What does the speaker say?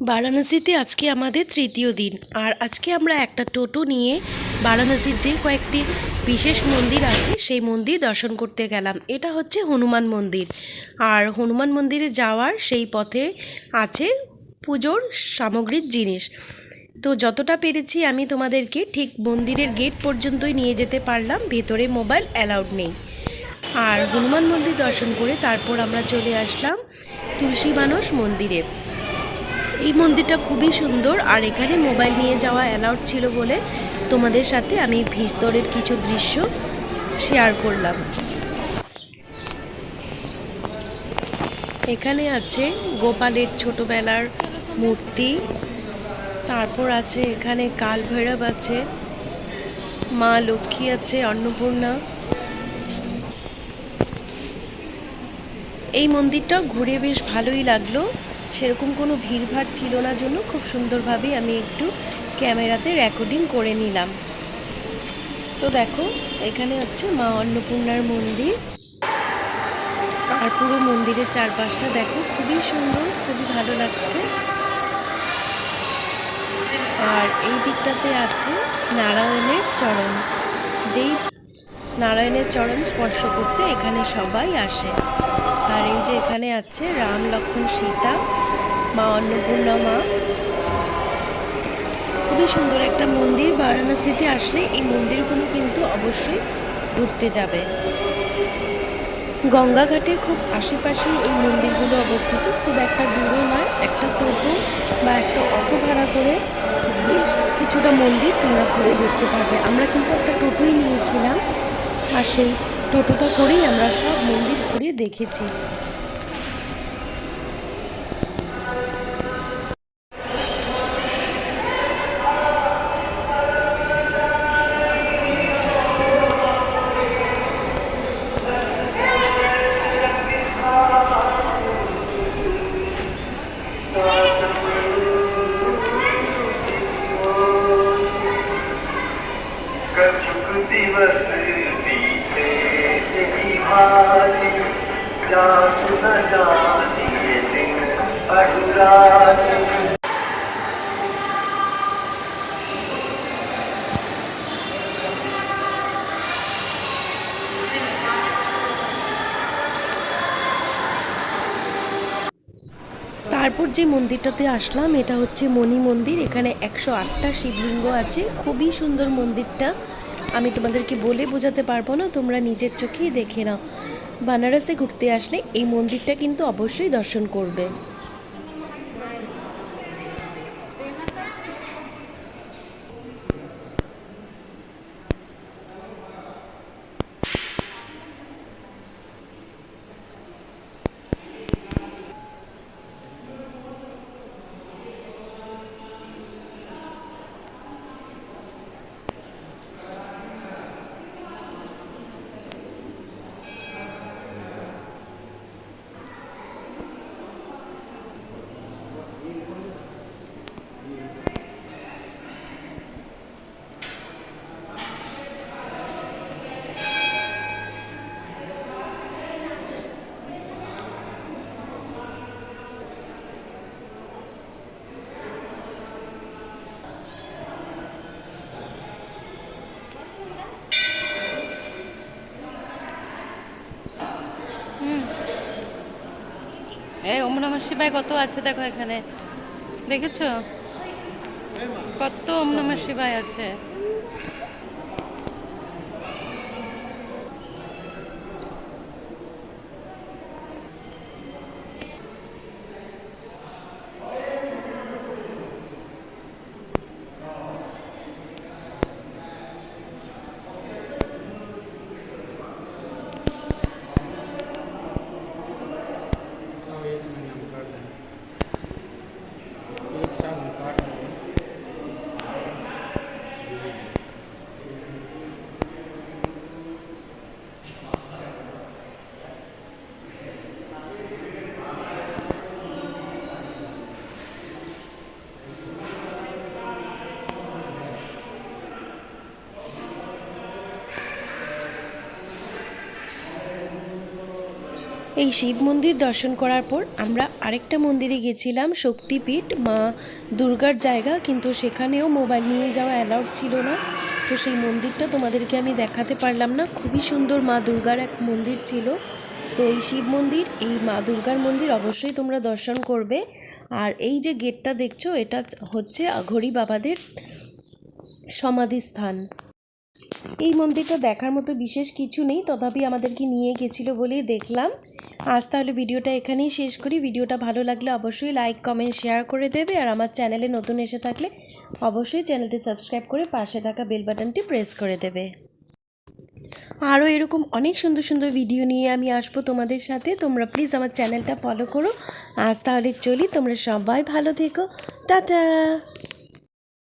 বারাণসীতে আজকে আমাদের তৃতীয় দিন। আর আজকে আমরা একটা টোটো নিয়ে বারাণসীর যে কয়েকটি বিশেষ মন্দির আছে, সেই মন্দির দর্শন করতে গেলাম। এটা হচ্ছে হনুমান মন্দির। আর হনুমান মন্দিরে যাওয়ার সেই পথে আছে পুজোর সামগ্রিক জিনিস। তো যতটা পেরেছি আমি তোমাদেরকে ঠিক মন্দিরের গেট পর্যন্তই নিয়ে যেতে পারলাম, ভেতরে মোবাইল অ্যালাউড নেই। আর হনুমান মন্দির দর্শন করে তারপর আমরা চলে আসলাম তুলসী মানস মন্দিরে। এই মন্দিরটা খুবই সুন্দর, আর এখানে মোবাইল নিয়ে যাওয়া অ্যালাউড ছিল বলে তোমাদের সাথে আমি ভিতরের কিছু দৃশ্য শেয়ার করলাম। এখানে আছে গোপালের ছোটবেলার মূর্তি, তারপর আছে এখানে কাল ভৈরব আছে, মা লক্ষ্মী আছে, অন্নপূর্ণা। এই মন্দিরটা ঘুরে বেশ ভালোই লাগল। সেরকম কোনো ভিড়ভাড় ছিল না জন্য খুব সুন্দরভাবেই আমি একটু ক্যামেরাতে রেকর্ডিং করে নিলাম। তো দেখো, এখানে হচ্ছে মা অন্নপূর্ণার মন্দির। আর পুরো মন্দিরের চারপাশটা দেখো, খুবই সুন্দর, খুবই ভালো লাগছে। আর এই দিকটাতে আছে নারায়ণের চরণ। যেই নারায়ণের চরণ স্পর্শ করতে এখানে সবাই আসে। আর এই যে এখানে আছে রাম লক্ষ্মণ সীতা, মা অন্নপূর্ণা, মা। খুবই সুন্দর একটা মন্দির। বারাণসীতে আসলে এই মন্দিরগুলো কিন্তু অবশ্যই ঘুরতে যাবে। গঙ্গাঘাটের খুব আশেপাশেই এই মন্দিরগুলো অবস্থিত। খুব একটা দূরও নয়, একটা টোটো বা একটা অটো ভাড়া করে বেশ কিছুটা মন্দির তোমরা ঘুরে দেখতে পারবে। আমরা কিন্তু একটা টোটোই নিয়েছিলাম। আর সেই টোটোটা করেই আমরা সব মন্দির ঘুরে দেখেছি Thank you. তারপর যে মন্দিরটাতে আসলাম, এটা হচ্ছে মণি মন্দির। এখানে একশো আটটা শিবলিঙ্গ আছে। খুবই সুন্দর মন্দিরটা। আমি তোমাদেরকে বলে বোঝাতে পারব না, তোমরা নিজের চোখেই দেখে নাও। বানারসে ঘুরতে আসলে এই মন্দিরটা কিন্তু অবশ্যই দর্শন করবে। এই অমর নমঃ শিবায় কত আছে দেখো এখানে। দেখেছ? কত অমর নমঃ শিবায় আছে। এই শিব মন্দির দর্শন করার পর আমরা আরেকটা মন্দিরে গেছিলাম, শক্তিপীঠ, মা দুর্গার জায়গা, কিন্তু সেখানেও মোবাইল নিয়ে যাওয়া অ্যালাউড ছিল না। তো সেই মন্দিরটা তোমাদেরকে আমি দেখাতে পারলাম না। খুবই সুন্দর মা দুর্গার এক মন্দির ছিল। তো এই শিব মন্দির, এই মা দুর্গার মন্দির অবশ্যই তোমরা দর্শন করবে। আর এই যে গেটটা দেখছ, এটা হচ্ছে ঘড়ি বাবাদের সমাধিস্থান। এই মন্দিরটা দেখার মতো বিশেষ কিছু নেই, তথাপি আমাদেরকে নিয়ে গেছিল বলেই দেখলাম। আজ তাহলে ভিডিওটা এখানেই শেষ করি। ভিডিওটা ভালো লাগলে অবশ্যই লাইক, কমেন্ট, শেয়ার করে দেবে। আর আমার চ্যানেলে নতুন এসে থাকলে অবশ্যই চ্যানেলটি সাবস্ক্রাইব করে পাশে থাকা বেল বাটনটি প্রেস করে দেবে। আরও এরকম অনেক সুন্দর সুন্দর ভিডিও নিয়ে আমি আসব তোমাদের সাথে। তোমরা প্লিজ আমার চ্যানেলটা ফলো করো। আজ তাহলে চলি, তোমরা সবাই ভালো থেকো। টাটা!